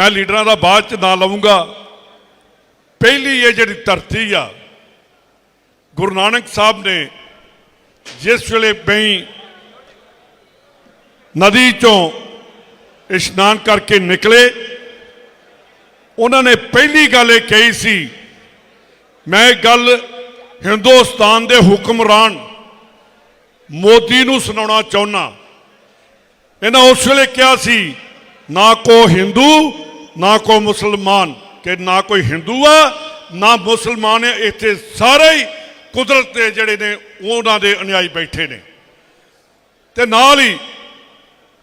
ਮੈਂ ਲੀਡਰਾਂ ਦਾ ਬਾਅਦ ਚ ਨਾਂ ਲਵਾਂਗਾ ਪਹਿਲੀ ਇਹ ਜਿਹੜੀ ਧਰਤੀ ਆ ਗੁਰੂ ਨਾਨਕ ਸਾਹਿਬ ਨੇ ਜਿਸ ਵੇਲੇ ਬਈ ਨਦੀ ਚੋਂ ਇਸ਼ਨਾਨ ਕਰਕੇ ਨਿਕਲੇ ਉਹਨਾਂ ਨੇ ਪਹਿਲੀ ਗੱਲ ਇਹ ਕਹੀ ਸੀ ਮੈਂ ਇਹ ਗੱਲ ਹਿੰਦੁਸਤਾਨ ਦੇ ਹੁਕਮਰਾਨ ਮੋਦੀ ਨੂੰ ਸੁਣਾਉਣਾ ਚਾਹੁੰਦਾ ਇਹਨਾਂ ਉਸ ਵੇਲੇ ਕਿਹਾ ਸੀ ਨਾ ਕੋ ਹਿੰਦੂ ਨਾ ਕੋਈ ਮੁਸਲਮਾਨ ਕਿ ਨਾ ਕੋਈ ਹਿੰਦੂ ਆ, ਨਾ ਮੁਸਲਮਾਨ ਹੈ ਇੱਥੇ ਸਾਰੇ ਹੀ ਕੁਦਰਤ ਦੇ ਜਿਹੜੇ ਨੇ, ਉਹਨਾਂ ਦੇ ਅਨੁਯਾਈ ਬੈਠੇ ਨੇ। ਤੇ ਨਾਲ ਹੀ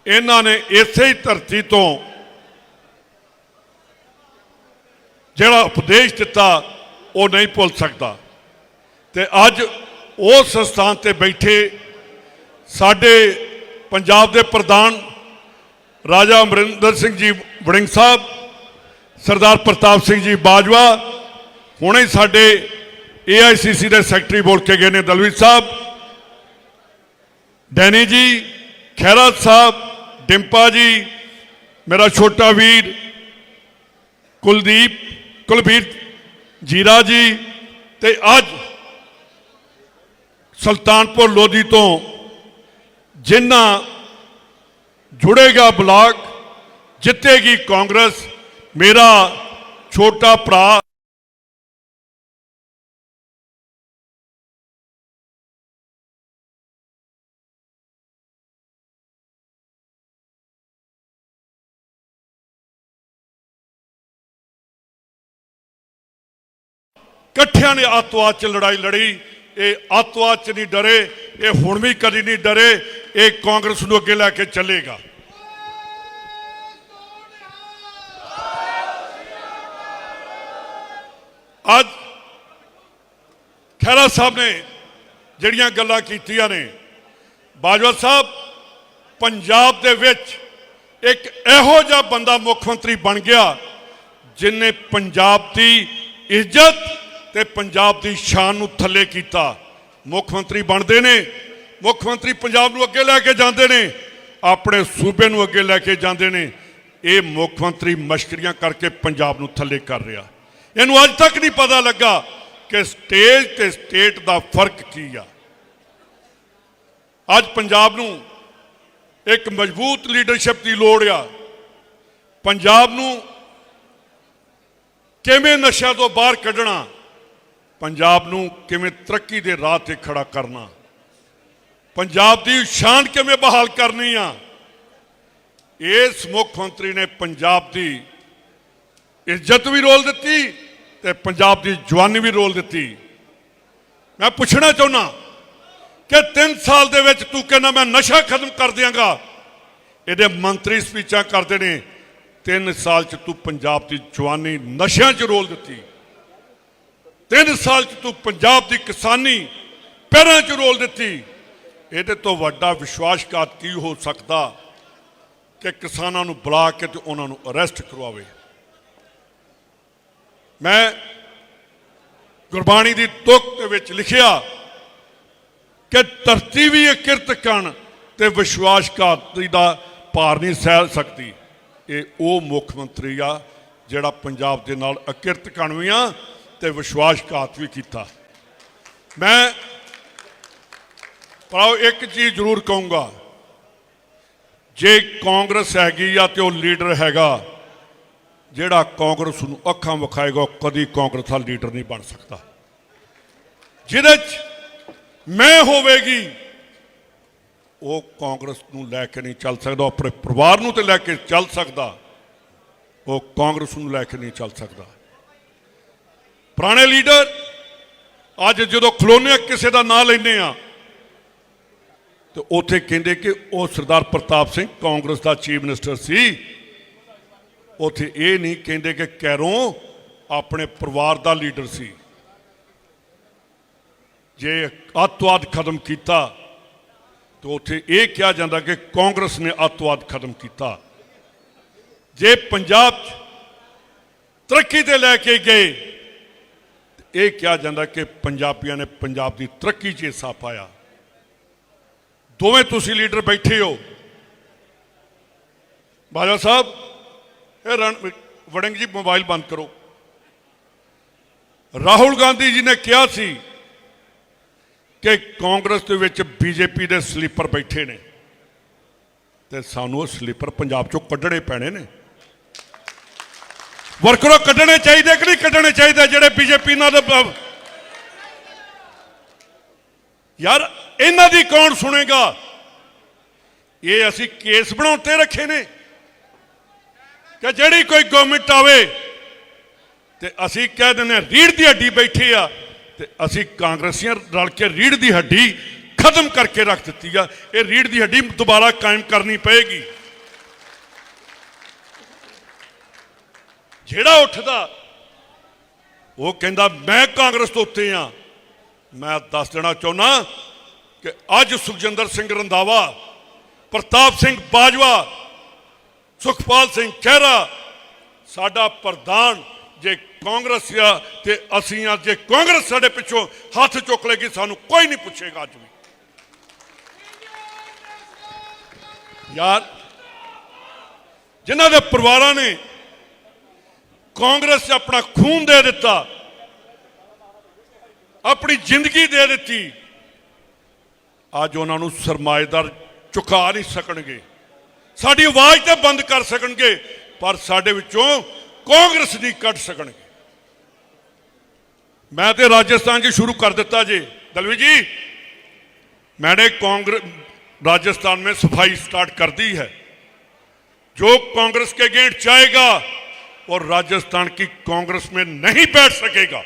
ਇਹਨਾਂ ਨੇ ਇਸੇ ਹੀ ਧਰਤੀ ਤੋਂ ਜਿਹੜਾ ਉਪਦੇਸ਼ ਦਿੱਤਾ, ਉਹ ਨਹੀਂ ਭੁੱਲ ਸਕਦਾ। ਤੇ ਅੱਜ ਉਸ ਸਥਾਨ ਤੇ ਬੈਠੇ ਸਾਡੇ ਪੰਜਾਬ ਦੇ ਪ੍ਰਧਾਨ ਰਾਜਾ ਅਮਰਿੰਦਰ ਸਿੰਘ ਜੀ ਵੜਿੰਗ ਸਾਹਿਬ ਸਰਦਾਰ ਪ੍ਰਤਾਪ ਸਿੰਘ ਜੀ ਬਾਜਵਾ, ਹੁਣੇ ਹੀ ਸਾਡੇ ਏਆਈਸੀਸੀ ਦੇ ਸੈਕਟਰੀ ਬੋਲ ਕੇ ਗਏ ਨੇ ਦਲਵੀਰ ਸਾਹਿਬ। ਡੈਨੀ ਜੀ ਖੈਰਾ ਸਾਹਿਬ, ਡਿੰਪਾ ਜੀ, ਮੇਰਾ ਛੋਟਾ ਵੀਰ, ਕੁਲਦੀਪ, ਕੁਲਬੀਰ, ਜੀਰਾ ਜੀ ਤੇ ਅੱਜ ਸੁਲਤਾਨਪੁਰ ਲੋਧੀ ਤੋਂ ਜਿੰਨਾ ਜੁੜੇਗਾ ਬਲਾਕ, ਜਿੱਤੇਗੀ ਕਾਂਗਰਸ ਮੇਰਾ ਛੋਟਾ ਭਰਾ ਇਕੱਠਿਆਂ ਨੇ ਆਤਵਾਦ ਚ ਲੜਾਈ ਲੜੀ ਇਹ ਆਤਵਾਦ ਚ ਨਹੀਂ ਡਰੇ ਇਹ ਹੁਣ ਵੀ ਕਦੀ ਨਹੀਂ ਡਰੇ ਇਹ ਕਾਂਗਰਸ ਨੂੰ ਅੱਗੇ ਲੈ ਕੇ ਚੱਲੇਗਾ ਅੱਜ ਖੈਰਾ ਸਾਹਿਬ ਨੇ ਜਿਹੜੀਆਂ ਗੱਲਾਂ ਕੀਤੀਆਂ ਨੇ, ਬਾਜਵਾ ਸਾਹਿਬ, ਪੰਜਾਬ ਦੇ ਵਿੱਚ ਇੱਕ ਇਹੋ ਜਿਹਾ ਬੰਦਾ ਮੁੱਖ ਮੰਤਰੀ ਬਣ ਗਿਆ ਜਿਨੇ ਪੰਜਾਬ ਦੀ ਇੱਜ਼ਤ ਤੇ ਪੰਜਾਬ ਦੀ ਸ਼ਾਨ ਨੂੰ ਥੱਲੇ ਕੀਤਾ। ਮੁੱਖ ਮੰਤਰੀ ਬਣਦੇ ਨੇ, ਮੁੱਖ ਮੰਤਰੀ ਪੰਜਾਬ ਨੂੰ ਅੱਗੇ ਲੈ ਕੇ ਜਾਂਦੇ ਨੇ, ਆਪਣੇ ਸੂਬੇ ਨੂੰ ਅੱਗੇ ਲੈ ਕੇ ਜਾਂਦੇ ਨੇ। ਇਹ ਮੁੱਖ ਮੰਤਰੀ ਮਸ਼ਕਰੀਆਂ ਕਰਕੇ ਪੰਜਾਬ ਨੂੰ ਥੱਲੇ ਕਰ ਰਿਹਾ। ਇਹਨੂੰ ਅੱਜ ਤੱਕ ਨਹੀਂ ਪਤਾ ਲੱਗਾ ਕਿ ਸਟੇਜ ਤੇ ਸਟੇਟ ਦਾ ਫ਼ਰਕ ਕੀ ਆ। ਅੱਜ ਪੰਜਾਬ ਨੂੰ ਇੱਕ ਮਜ਼ਬੂਤ ਲੀਡਰਸ਼ਿਪ ਦੀ ਲੋੜ ਆ। ਪੰਜਾਬ ਨੂੰ ਕਿਵੇਂ ਨਸ਼ਿਆਂ ਤੋਂ ਬਾਹਰ ਕੱਢਣਾ, ਪੰਜਾਬ ਨੂੰ ਕਿਵੇਂ ਤਰੱਕੀ ਦੇ ਰਾਹ ਤੇ ਖੜਾ ਕਰਨਾ। ਪੰਜਾਬ ਦੀ ਸ਼ਾਨ ਕਿਵੇਂ ਬਹਾਲ ਕਰਨੀ ਆ। ਇਸ ਮੁੱਖ ਮੰਤਰੀ ਨੇ ਪੰਜਾਬ ਦੀ ਇੱਜ਼ਤ ਵੀ ਰੋਲ ਦਿੱਤੀ ਤੇ ਪੰਜਾਬ ਦੀ ਜਵਾਨੀ ਵੀ ਰੋਲ ਦਿੱਤੀ। ਮੈਂ ਪੁੱਛਣਾ ਚਾਹੁੰਦਾ ਕਿ 3 ਸਾਲ ਦੇ ਵਿੱਚ ਤੂੰ ਕਹਿੰਦਾ ਮੈਂ ਨਸ਼ਾ ਖਤਮ ਕਰ ਦਿਆਂਗਾ। ਇਹਦੇ ਮੰਤਰੀ ਸਪੀਚਾਂ ਕਰਦੇ ਨੇ 3 ਸਾਲ ਚ ਤੂੰ ਪੰਜਾਬ ਦੀ ਜਵਾਨੀ ਨਸ਼ਿਆਂ 'ਚ ਰੋਲ ਦਿੱਤੀ। 3 ਸਾਲ ਚ ਤੂੰ ਪੰਜਾਬ ਦੀ ਕਿਸਾਨੀ ਪੈਰਾਂ 'ਚ ਰੋਲ ਦਿੱਤੀ। ਇਹਦੇ ਤੋਂ ਵੱਡਾ ਵਿਸ਼ਵਾਸਘਾਤ ਕੀ ਹੋ ਸਕਦਾ ਕਿ ਕਿਸਾਨਾਂ ਨੂੰ ਬੁਲਾ ਕੇ ਤੇ ਉਹਨਾਂ ਨੂੰ ਅਰੈਸਟ ਕਰਵਾਵੇ? ਮੈਂ ਗੁਰਬਾਣੀ ਦੀ ਤੁਕ ਦੇ ਵਿੱਚ ਲਿਖਿਆ ਕਿ ਧਰਤੀ ਵੀ ਇਹ ਕਿਰਤ ਕਣ ਤੇ ਵਿਸ਼ਵਾਸਘਾਤੀ ਦਾ ਭਾਰ ਨਹੀਂ ਸਹਿ ਸਕਦੀ। ਇਹ ਉਹ ਮੁੱਖ ਮੰਤਰੀ ਆ ਜਿਹੜਾ ਪੰਜਾਬ ਦੇ ਨਾਲ ਅਕਿਰਤ ਕਣ ਵੀ ਆ ਤੇ ਵਿਸ਼ਵਾਸਘਾਤ ਵੀ ਕੀਤਾ। ਮੈਂ ਪਰ ਇੱਕ ਚੀਜ਼ ਜ਼ਰੂਰ ਕਹੂੰਗਾ। ਜੇ ਕਾਂਗਰਸ ਹੈਗੀ ਆ ਤੇ ਉਹ ਲੀਡਰ ਹੈਗਾ ਜਿਹੜਾ ਕਾਂਗਰਸ ਨੂੰ ਅੱਖਾਂ ਵਿਖਾਏਗਾ ਉਹ ਕਦੀ ਕਾਂਗਰਸ ਦਾ ਲੀਡਰ ਨਹੀਂ ਬਣ ਸਕਦਾ। ਜਿਹਦੇ ਚ ਮੈਂ ਹੋਵੇਗੀ, ਉਹ ਕਾਂਗਰਸ ਨੂੰ ਲੈ ਕੇ ਨਹੀਂ ਚੱਲ ਸਕਦਾ ਆਪਣੇ ਪਰਿਵਾਰ ਨੂੰ ਤੇ ਲੈ ਕੇ ਚੱਲ ਸਕਦਾ, ਉਹ ਕਾਂਗਰਸ ਨੂੰ ਲੈ ਕੇ ਨਹੀਂ ਚੱਲ ਸਕਦਾ। ਪੁਰਾਣੇ ਲੀਡਰ, ਅੱਜ ਜਦੋਂ ਖਲੋਨੇ ਕਿਸੇ ਦਾ ਨਾਂ ਲੈਂਦੇ ਆ, ਤੇ ਉੱਥੇ ਕਹਿੰਦੇ ਕਿ ਉਹ ਸਰਦਾਰ ਪ੍ਰਤਾਪ ਸਿੰਘ ਕਾਂਗਰਸ ਦਾ ਚੀਫ ਮਿਨਿਸਟਰ ਸੀ। ਉੱਥੇ ਇਹ ਨਹੀਂ ਕਹਿੰਦੇ ਕਿ ਕੈਰੋਂ ਆਪਣੇ ਪਰਿਵਾਰ ਦਾ ਲੀਡਰ ਸੀ। ਜੇ ਅੱਤਵਾਦ ਖਤਮ ਕੀਤਾ, ਤਾਂ ਉੱਥੇ ਇਹ ਕਿਹਾ ਜਾਂਦਾ ਕਿ ਕਾਂਗਰਸ ਨੇ ਅੱਤਵਾਦ ਖਤਮ ਕੀਤਾ। ਜੇ ਪੰਜਾਬ 'ਚ ਤਰੱਕੀ ਤੇ ਲੈ ਕੇ ਗਏ ਇਹ ਕਿਹਾ ਜਾਂਦਾ ਕਿ ਪੰਜਾਬੀਆਂ ਨੇ ਪੰਜਾਬ ਦੀ ਤਰੱਕੀ 'ਚ ਹਿੱਸਾ ਪਾਇਆ। ਦੋਵੇਂ ਤੁਸੀਂ ਲੀਡਰ ਬੈਠੇ ਹੋ। ਬਾਜਵਾ ਸਾਹਿਬ ਇਹ ਰਣ ਵੜਿੰਗ ਜੀ, ਮੋਬਾਈਲ ਬੰਦ ਕਰੋ। ਰਾਹੁਲ ਗਾਂਧੀ ਜੀ ਨੇ ਕਿਹਾ ਸੀ ਕਿ ਕਾਂਗਰਸ ਦੇ ਵਿੱਚ ਬੀਜੇਪੀ ਦੇ ਸਲੀਪਰ ਬੈਠੇ ਨੇ ਤੇ ਸਾਨੂੰ ਉਹ ਸਲੀਪਰ ਪੰਜਾਬ ਚੋਂ ਕੱਢਣੇ ਪੈਣੇ ਨੇ। ਵਰਕਰੋ, ਕੱਢਣੇ ਚਾਹੀਦੇ ਕਿ ਨਹੀਂ ਕੱਢਣੇ ਚਾਹੀਦੇ? ਜਿਹੜੇ ਬੀਜੇਪੀ ਨਾਲ ਦੇ ਯਾਰ, ਇਹਨਾਂ ਦੀ ਕੌਣ ਸੁਣੇਗਾ? ਇਹ ਅਸੀਂ ਕੇਸ ਬਣਾਉਣ ਤੇ ਰੱਖੇ ਨੇ। ਕਿ ਜਿਹੜੀ ਕੋਈ ਗਵਰਨਮੈਂਟ ਆਵੇ, ਤੇ ਅਸੀਂ ਕਹਿ ਦਿੰਦੇ ਹਾਂ ਰੀੜ ਦੀ ਹੱਡੀ ਬੈਠੀ ਆ, ਤੇ ਅਸੀਂ ਕਾਂਗਰਸੀਆਂ ਰਲ ਕੇ ਰੀੜ ਦੀ ਹੱਡੀ ਖਤਮ ਕਰਕੇ ਰੱਖ ਦਿੱਤੀ ਆ। ਇਹ ਰੀੜ ਦੀ ਹੱਡੀ ਦੁਬਾਰਾ ਕਾਇਮ ਕਰਨੀ ਪਏਗੀ। ਜਿਹੜਾ ਉੱਠਦਾ, ਉਹ ਕਹਿੰਦਾ, ਮੈਂ ਕਾਂਗਰਸ ਤੋਂ ਉੱਤੇ ਆ। ਮੈਂ ਦੱਸ ਦੇਣਾ ਚਾਹੁੰਦਾ ਕਿ ਅੱਜ ਸੁਖਜਿੰਦਰ ਸਿੰਘ ਰੰਦਾਵਾ ਪ੍ਰਤਾਪ ਸਿੰਘ ਬਾਜਵਾ ਸੁਖਪਾਲ ਸਿੰਘ ਖਹਿਰਾ, ਸਾਡਾ ਪ੍ਰਧਾਨ ਜੇ ਕਾਂਗਰਸ ਆ ਤੇ ਅਸੀਂ ਆ, ਜੇ ਕਾਂਗਰਸ ਸਾਡੇ ਪਿੱਛੋਂ ਹੱਥ ਚੁੱਕ ਲੇਗੀ, ਸਾਨੂੰ ਕੋਈ ਨਹੀਂ ਪੁੱਛੇਗਾ ਅੱਜ ਵੀ। ਯਾਰ, ਜਿਨ੍ਹਾਂ ਦੇ ਪਰਿਵਾਰਾਂ ਨੇ ਕਾਂਗਰਸ 'ਚ ਆਪਣਾ ਖੂਨ ਦੇ ਦਿੱਤਾ, ਆਪਣੀ ਜ਼ਿੰਦਗੀ ਦੇ ਦਿੱਤੀ, ਅੱਜ ਉਹਨਾਂ ਨੂੰ ਸਰਮਾਏਦਾਰ ਚੁਕਾ ਨਹੀਂ ਸਕਣਗੇ। ਸਾਡੀ ਆਵਾਜ਼ ਤੇ ਬੰਦ ਕਰ ਸਕਣਗੇ ਪਰ ਸਾਡੇ ਵਿੱਚੋਂ ਕਾਂਗਰਸ ਨਹੀਂ ਕੱਢ ਸਕਣਗੇ ਮੈਂ ਤੇ ਰਾਜਸਥਾਨ 'ਚ ਸ਼ੁਰੂ ਕਰ ਦਿੱਤਾ ਜੀ ਦਲਵੀ ਜੀ मैंने कांग्रेस राजस्थान में सफाई स्टार्ट कर दी है जो कांग्रेस के गेट जाएगा और राजस्थान की कांग्रेस में नहीं बैठ सकेगा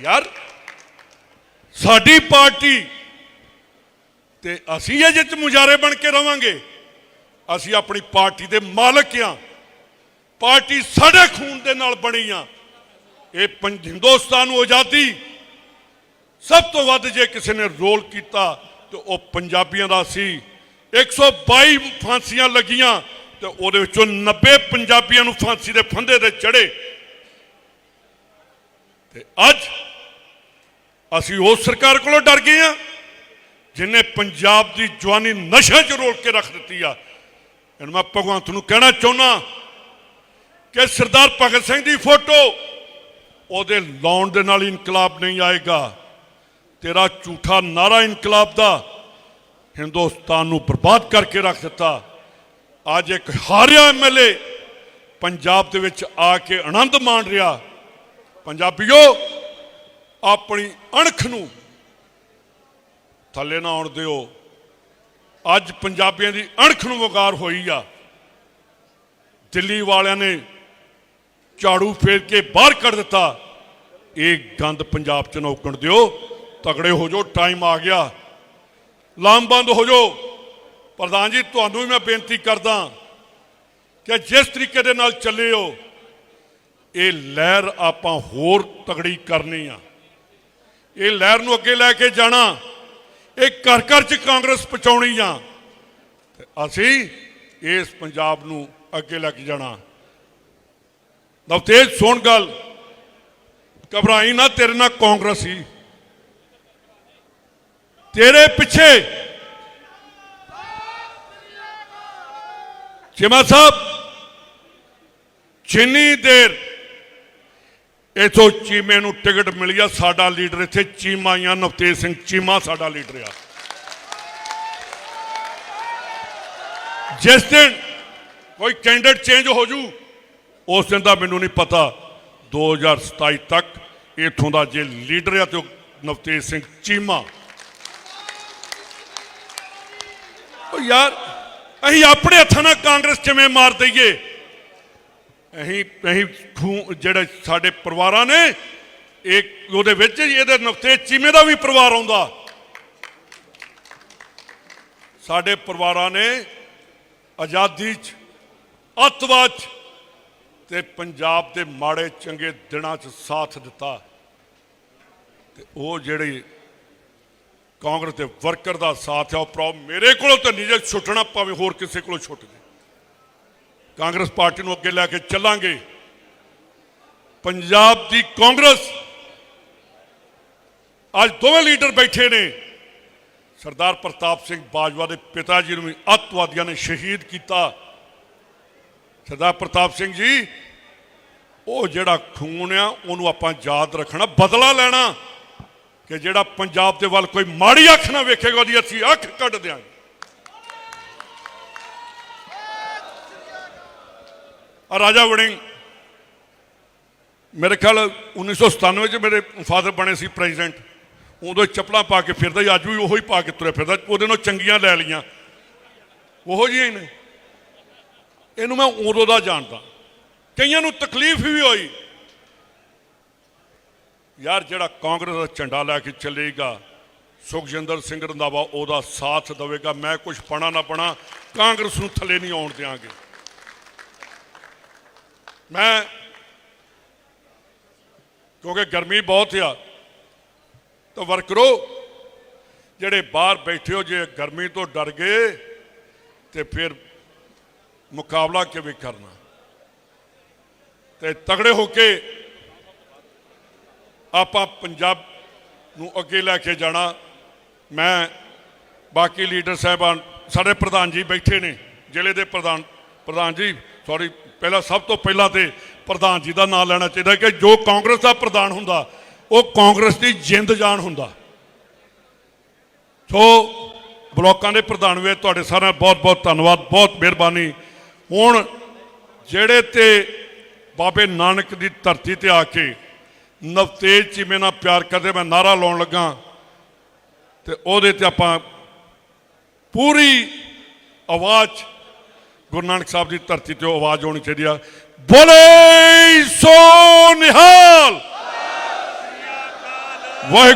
यार ਸਾਡੀ ਪਾਰਟੀ ਤੇ ਅਸੀਂ ਇਹ ਜਿੱਚ ਮੁਜਾਰੇ ਬਣ ਕੇ ਰਵਾਂਗੇ। ਅਸੀਂ ਆਪਣੀ ਪਾਰਟੀ ਦੇ ਮਾਲਕ ਆ ਪਾਰਟੀ ਸਾਡੇ ਖੂਨ ਦੇ ਨਾਲ ਬਣੀ ਆ। ਇਹ ਪੰਜ- ਹਿੰਦੁਸਤਾਨ ਨੂੰ ਆਜ਼ਾਦੀ। ਸਭ ਤੋਂ ਵੱਧ ਜੇ ਕਿਸੇ ਨੇ ਰੋਲ ਕੀਤਾ ਤੇ ਉਹ ਪੰਜਾਬੀਆਂ ਦਾ ਸੀ। 122 ਫਾਂਸੀਆਂ ਲੱਗੀਆਂ ਤੇ ਉਹਦੇ ਵਿੱਚੋਂ 90 ਪੰਜਾਬੀਆਂ ਨੂੰ ਫਾਂਸੀ ਦੇ ਫੰਦੇ ਤੇ ਚੜੇ। ਤੇ ਅੱਜ ਅਸੀਂ ਉਸ ਸਰਕਾਰ ਕੋਲੋਂ ਡਰ ਗਏ ਆ ਜਿਨੇ ਪੰਜਾਬ ਦੀ ਜਵਾਨੀ ਨਸ਼ੇ 'ਚ ਰੋਲ ਕੇ ਰੱਖ ਦਿੱਤੀ ਆ ਹੁਣ ਮੈਂ ਭਗਵੰਤ ਨੂੰ ਕਹਿਣਾ ਚਾਹੁੰਦਾ ਕਿ ਸਰਦਾਰ ਭਗਤ ਸਿੰਘ ਦੀ ਫੋਟੋ ਉਹਦੇ ਲਾਉਣ ਦੇ ਨਾਲ ਇਨਕਲਾਬ ਨਹੀਂ ਆਏਗਾ। ਤੇਰਾ ਝੂਠਾ ਨਾਰਾ ਇਨਕਲਾਬ ਦਾ ਹਿੰਦੁਸਤਾਨ ਨੂੰ ਬਰਬਾਦ ਕਰਕੇ ਰੱਖ ਦਿੱਤਾ। ਅੱਜ ਇੱਕ ਹਾਰਿਆ ਐਮਐਲਏ ਪੰਜਾਬ ਦੇ ਵਿੱਚ ਆ ਕੇ ਆਨੰਦ ਮਾਣ ਰਿਹਾ। ਪੰਜਾਬੀਓ, ਆਪਣੀ ਅਣਖ ਨੂੰ ਥੱਲੇ ਨਾ ਆਉਣ ਦਿਓ। ਅੱਜ ਪੰਜਾਬੀਆਂ ਦੀ ਅਣਖ ਨੂੰ ਵਕਾਰ ਹੋਈ ਆ। ਦਿੱਲੀ ਵਾਲਿਆਂ ਨੇ ਝਾੜੂ ਫੇਰ ਕੇ ਬਾਹਰ ਕੱਢ ਦਿੱਤਾ। ਇਹ ਗੰਦ ਪੰਜਾਬ ਚ ਨੌਕਣ ਦਿਓ। ਤਗੜੇ ਹੋ ਜਾਓ ਟਾਈਮ ਆ ਗਿਆ। ਲਾਮਬੰਦ ਹੋ ਜਾਓ। ਪ੍ਰਧਾਨ ਜੀ, ਤੁਹਾਨੂੰ ਵੀ ਮੈਂ ਬੇਨਤੀ ਕਰਦਾ ਕਿ ਜਿਸ ਤਰੀਕੇ ਦੇ ਨਾਲ ਚੱਲੇ ਹੋ, ਇਹ ਲਹਿਰ ਆਪਾਂ ਹੋਰ ਤਗੜੀ ਕਰਨੀ ਆ। ਇਹ ਲਹਿਰ ਨੂੰ ਅੱਗੇ ਲੈ ਕੇ ਜਾਣਾ। ਇਹ ਘਰ ਘਰ ਚ ਕਾਂਗਰਸ ਪਹੁੰਚਾਉਣੀ ਆ। ਅਸੀਂ ਇਸ ਪੰਜਾਬ ਨੂੰ ਅੱਗੇ ਲੈ ਕੇ ਜਾਣਾ। ਨਵਤੇਜ, ਸੁਣ ਗੱਲ। ਘਬਰਾਈ ਨਾ, ਤੇਰੇ ਨਾਲ ਕਾਂਗਰਸ ਹੀ। ਤੇਰੇ ਪਿੱਛੇ ਚਿਮਾ ਸਾਹਿਬ, ਜਿੰਨੀ ਦੇਰ ਇਥੋਂ ਚੀਮੇ ਨੂੰ ਟਿਕਟ ਮਿਲੀ ਆ ਸਾਡਾ ਲੀਡਰ ਇੱਥੇ ਚੀਮਾ ਜਾਂ ਨਵਤੇਜ ਸਿੰਘ ਚੀਮਾ ਸਾਡਾ ਲੀਡਰ ਆ। ਜਿਸ ਦਿਨ ਕੋਈ ਕੈਂਡੀਡੇਟ ਚੇਂਜ ਹੋ ਜੂ, ਉਸ ਦਿਨ ਦਾ ਮੈਨੂੰ ਨਹੀਂ ਪਤਾ 2027 ਤੱਕ ਇਥੋਂ ਦਾ ਜੇ ਲੀਡਰ ਆ ਤੇ ਨਵਤੇਜ ਸਿੰਘ ਚੀਮਾ। ਉਹ ਯਾਰ, ਅਸੀਂ ਆਪਣੇ ਹੱਥਾਂ ਨਾਲ ਕਾਂਗਰਸ ਕਿਵੇਂ ਮਾਰ ਦਈਏ? ਅਸੀਂ ਅਸੀਂ ਖੂਨ ਜਿਹੜੇ ਸਾਡੇ ਪਰਿਵਾਰਾਂ ਨੇ, ਇਹ ਉਹਦੇ ਵਿੱਚ ਇਹਦੇ ਨਫਤੇ ਚੀਮੇ ਦਾ ਵੀ ਪਰਿਵਾਰ ਆਉਂਦਾ। ਸਾਡੇ ਪਰਿਵਾਰਾਂ ਨੇ ਆਜ਼ਾਦੀ 'ਚ, ਅੱਤਵਾਦ 'ਚ ਤੇ ਪੰਜਾਬ ਦੇ ਮਾੜੇ ਚੰਗੇ ਦਿਨਾਂ 'ਚ ਸਾਥ ਦਿੱਤਾ। ਤੇ ਉਹ ਜਿਹੜੇ ਕਾਂਗਰਸ ਦੇ ਵਰਕਰ ਦਾ ਸਾਥ ਹੈ ਉਹ ਪ੍ਰੋ ਮੇਰੇ ਕੋਲੋਂ ਤਾਂ ਨਹੀਂ ਜੇ ਛੁੱਟਣਾ ਪਵੇ ਹੋਰ ਕਿਸੇ ਕੋਲੋਂ ਛੁੱਟ ਜੇ। ਕਾਂਗਰਸ ਪਾਰਟੀ ਨੂੰ ਅੱਗੇ ਲੈ ਕੇ ਚੱਲਾਂਗੇ। ਪੰਜਾਬ ਦੀ ਕਾਂਗਰਸ ਅੱਜ ਦੋਵੇਂ ਲੀਡਰ ਬੈਠੇ ਨੇ। ਸਰਦਾਰ ਪ੍ਰਤਾਪ ਸਿੰਘ ਬਾਜਵਾ ਦੇ ਪਿਤਾ ਜੀ ਨੂੰ ਵੀ ਅੱਤਵਾਦੀਆਂ ਨੇ ਸ਼ਹੀਦ ਕੀਤਾ। ਸਰਦਾਰ ਪ੍ਰਤਾਪ ਸਿੰਘ ਜੀ, ਉਹ ਜਿਹੜਾ ਖੂਨ ਆ, ਉਹਨੂੰ ਆਪਾਂ ਯਾਦ ਰੱਖਣਾ, ਬਦਲਾ ਲੈਣਾ ਕਿ ਜਿਹੜਾ ਪੰਜਾਬ ਦੇ ਵੱਲ ਕੋਈ ਮਾੜੀ ਅੱਖ ਨਾ ਵੇਖੇਗਾ, ਉਹਦੀ ਅਸੀਂ ਅੱਖ ਕੱਢ ਦਿਆਂਗੇ। ਆ ਰਾਜਾ ਵੜਿੰਗ ਮੇਰੇ ਖਿਆਲ 1997 ਚ ਮੇਰੇ ਫਾਦਰ ਬਣੇ ਸੀ ਪ੍ਰੈਜ਼ੀਡੈਂਟ। ਉਦੋਂ ਚੱਪਲਾਂ ਪਾ ਕੇ ਫਿਰਦਾ ਅੱਜ ਵੀ ਉਹੋ ਹੀ ਪਾ ਕੇ ਤੁਰਿਆ ਫਿਰਦਾ। ਉਹਦੇ ਨਾਲ ਚੰਗੀਆਂ ਲੈ ਲੀਆਂ ਉਹੋ ਜਿਹੀਆਂ ਨੇ। ਇਹਨੂੰ ਮੈਂ ਉਦੋਂ ਦਾ ਜਾਣਦਾ। ਕਈਆਂ ਨੂੰ ਤਕਲੀਫ ਵੀ ਹੋਈ। ਯਾਰ ਜਿਹੜਾ ਕਾਂਗਰਸ ਦਾ ਝੰਡਾ ਲੈ ਕੇ ਚੱਲੇਗਾ, ਸੁਖਜਿੰਦਰ ਸਿੰਘ ਰੰਧਾਵਾ ਉਹਦਾ ਸਾਥ ਦੇਵੇਗਾ। ਮੈਂ ਕੁਝ ਪਣਾ ਨਾ ਪਣਾ, ਕਾਂਗਰਸ ਨੂੰ ਥੱਲੇ ਨਹੀਂ ਆਉਣ ਦਿਆਂਗੇ। ਮੈਂ ਕਿਉਂਕਿ ਗਰਮੀ ਬਹੁਤ ਆ, ਤਾਂ ਵਰਕਰੋ ਜਿਹੜੇ ਬਾਹਰ ਬੈਠੇ ਹੋ, ਜੇ ਗਰਮੀ ਤੋਂ ਡਰ ਗਏ, ਤੇ ਫਿਰ ਮੁਕਾਬਲਾ ਕਿਵੇਂ ਕਰਨਾ? ਤੇ ਤਗੜੇ ਹੋ ਕੇ ਆਪਾਂ ਪੰਜਾਬ ਨੂੰ ਅੱਗੇ ਲੈ ਕੇ ਜਾਣਾ। ਮੈਂ ਬਾਕੀ ਲੀਡਰ ਸਾਹਿਬਾਨ, ਸਾਡੇ ਪ੍ਰਧਾਨ ਜੀ ਬੈਠੇ ਨੇ, ਜ਼ਿਲ੍ਹੇ ਦੇ ਪ੍ਰਧਾਨ ਪ੍ਰਧਾਨ ਜੀ। ਸੌਰੀ ਪਹਿਲਾਂ ਸਭ ਤੋਂ ਪਹਿਲਾਂ ਤੇ ਪ੍ਰਧਾਨ ਜੀ ਦਾ ਨਾਮ ਲੈਣਾ ਚਾਹੀਦਾ ਕਿ ਜੋ ਕਾਂਗਰਸ ਦਾ ਪ੍ਰਧਾਨ ਹੁੰਦਾ, ਉਹ ਕਾਂਗਰਸ ਦੀ ਜਿੰਦ ਜਾਨ ਹੁੰਦਾ। ਸੋ ਬਲੋਕਾਂ ਦੇ ਪ੍ਰਧਾਨ ਵੀ ਤੁਹਾਡੇ ਸਾਰਿਆਂ ਦਾ ਬਹੁਤ ਬਹੁਤ ਧੰਨਵਾਦ, ਬਹੁਤ ਮਿਹਰਬਾਨੀ। ਹੁਣ ਜਿਹੜੇ ਤੇ ਬਾਬੇ ਨਾਨਕ ਦੀ ਧਰਤੀ ਤੇ ਆ ਕੇ ਨਵਤੇਜ ਚੀਮੇ ਨਾਲ ਪਿਆਰ ਕਰਦੇ, ਮੈਂ ਨਾਰਾ ਲਾਉਣ ਲੱਗਾ ਤੇ ਉਹਦੇ ਤੇ ਆਪਾਂ ਪੂਰੀ ਆਵਾਜ਼ ਗੁਰੂ ਨਾਨਕ ਸਾਹਿਬ ਦੀ ਧਰਤੀ ਤੇ ਆਵਾਜ਼ ਹੋਣੀ ਚਾਹੀਦੀ ਆ। ਬੋਲੇ ਸੋ ਨਿਹਾਲ। ਵਾਹਿਗੁਰੂ